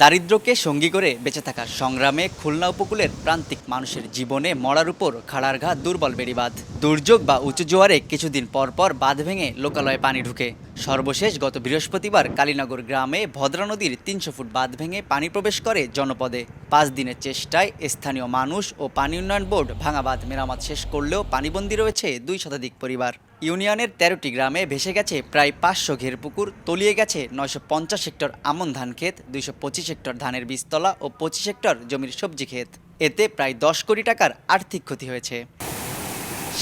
দারিদ্র্যকে সঙ্গী করে বেঁচে থাকা সংগ্রামে খুলনা উপকূলের প্রান্তিক মানুষের জীবনে মরার উপর খাড়ার ঘা দুর্বল বেড়িবাঁধ। দুর্যোগ বা উঁচু জোয়ারে কিছুদিন পর পর বাঁধ ভেঙে লোকালয়ে পানি ঢুকে। সর্বশেষ গত বৃহস্পতিবার কালীনগর গ্রামে ভদ্রা নদীর তিনশো ফুট বাঁধ ভেঙে পানি প্রবেশ করে জনপদে। পাঁচ দিনের চেষ্টায় স্থানীয় মানুষ ও পানি উন্নয়ন বোর্ড ভাঙা বাঁধ মেরামত শেষ করলেও পানিবন্দী রয়েছে দুই শতাধিক পরিবার। ইউনিয়নের তেরোটি গ্রামে ভেসে গেছে প্রায় পাঁচশো ঘের পুকুর, তলিয়ে গেছে নয়শো পঞ্চাশ হেক্টর আমন ধান ক্ষেত, দুইশো পঁচিশ হেক্টর ধানের বীজতলা ও পঁচিশ হেক্টর জমির সবজি ক্ষেত। এতে প্রায় দশ কোটি টাকার আর্থিক ক্ষতি হয়েছে।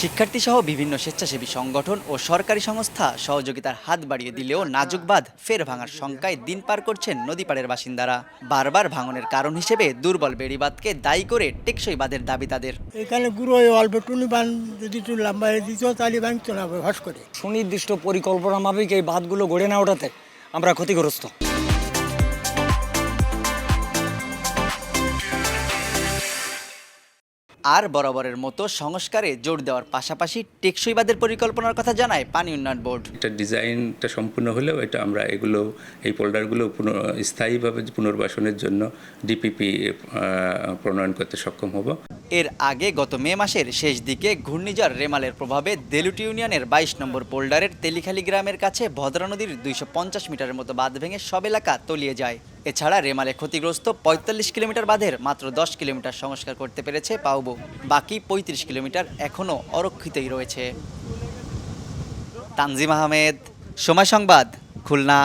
শিক্ষার্থীসহ বিভিন্ন স্বেচ্ছাসেবী সংগঠন ও সরকারি সংস্থা সহযোগিতার হাত বাড়িয়ে দিলেও নাজুক বাঁধ ফের ভাঙার শঙ্কায় দিন পার করছেন নদীপাড়ের বাসিন্দারা। বারবার ভাঙনের কারণ হিসেবে দুর্বল বেড়িবাঁধকে দায়ী করে টেকসই বাঁধের দাবি তাদের। এখানে গুঁড়ো ওই অল্প টুনি বান যদি একটু লম্বা দিত তাহলে ভাঙতো না হস করে। সুনির্দিষ্ট পরিকল্পনা মাফিক এই বাঁধগুলো গড়ে না ওঠাতে আমরা ক্ষতিগ্রস্ত। আর বরাবরের মতো সংস্কারে জোর দেওয়ার পাশাপাশি টেকসইবাদের পরিকল্পনার কথা জানায় পানি উন্নয়ন বোর্ড। এটা ডিজাইনটা সম্পূর্ণ হলেও এটা আমরা এগুলো এই পোল্ডারগুলো পুনঃ স্থায়ীভাবে পুনর্বাসনের জন্য ডিপিপি প্রণয়ন করতে সক্ষম হব। এর আগে গত মে মাসের শেষ দিকে ঘূর্ণিঝড় রেমালের প্রভাবে দেলুটি ইউনিয়নের বাইশ নম্বর পোল্ডারের তেলিখালী গ্রামের কাছে ভদ্রা নদীর দুইশো পঞ্চাশ মিটারের মতো বাঁধ ভেঙে সব এলাকা তলিয়ে যায়। এছাড়া রেমালে ক্ষতিগ্রস্ত পঁয়তাল্লিশ কিলোমিটার বাঁধের মাত্র দশ কিলোমিটার সংস্কার করতে পেরেছে পাউবু বাকি পঁয়ত্রিশ কিলোমিটার এখনও অরক্ষিতই রয়েছে। তানজিম আহমেদ, সময় সংবাদ, খুলনা।